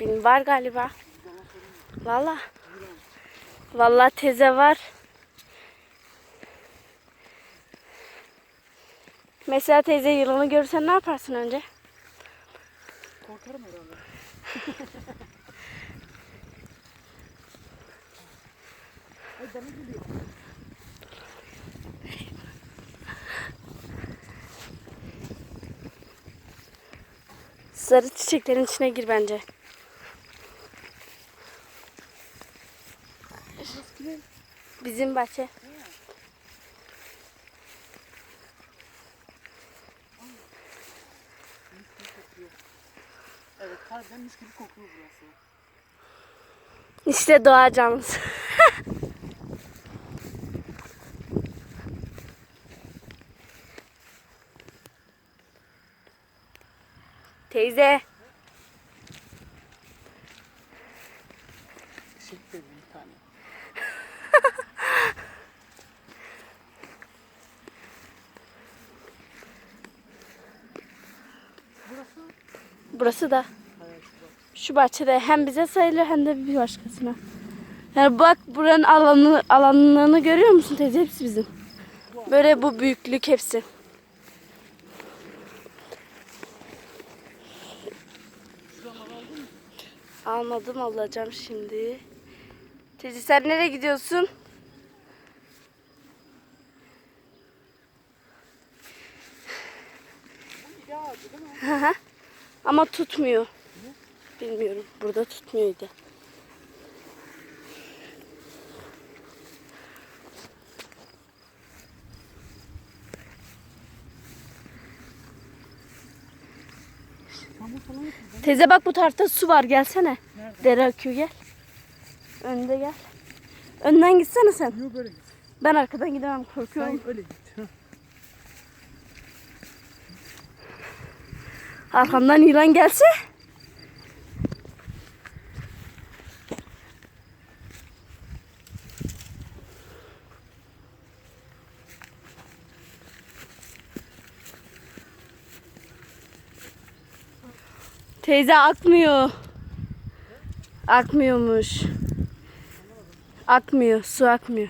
Benim var galiba. Valla. Valla teyze var. Mesela teyze yılanı görürsen ne yaparsın önce? Korkarım herhalde. Ay bana geliyor. Sarı çiçeklerin içine gir bence. Bizim bahçe. Evet mis gibi kokuyor burası. İşte doğa canlısı. Teyze. Teşekkür bir tane. Burası? Burası da. Şu bahçede hem bize sayılır hem de bir başkasına. Yani bak buranın alanı, alanlarını görüyor musun teyze? Hepsi bizim. Böyle bu büyüklük hepsi. Almadım alacağım şimdi. Teyze sen nereye gidiyorsun? Ama tutmuyor. Bilmiyorum. Burada tutmuyordu. Teyze bak bu tarafta su var. Gelsene. Nerede? Dere akıyor gel. Önde gel. Önden gitsene sen. Yok böyle git. Ben arkadan gidemem korkuyorum. Sen öyle git. Arkamdan yılan gelse. Teyze akmıyor. Akmıyormuş. Akmıyor, su akmıyor.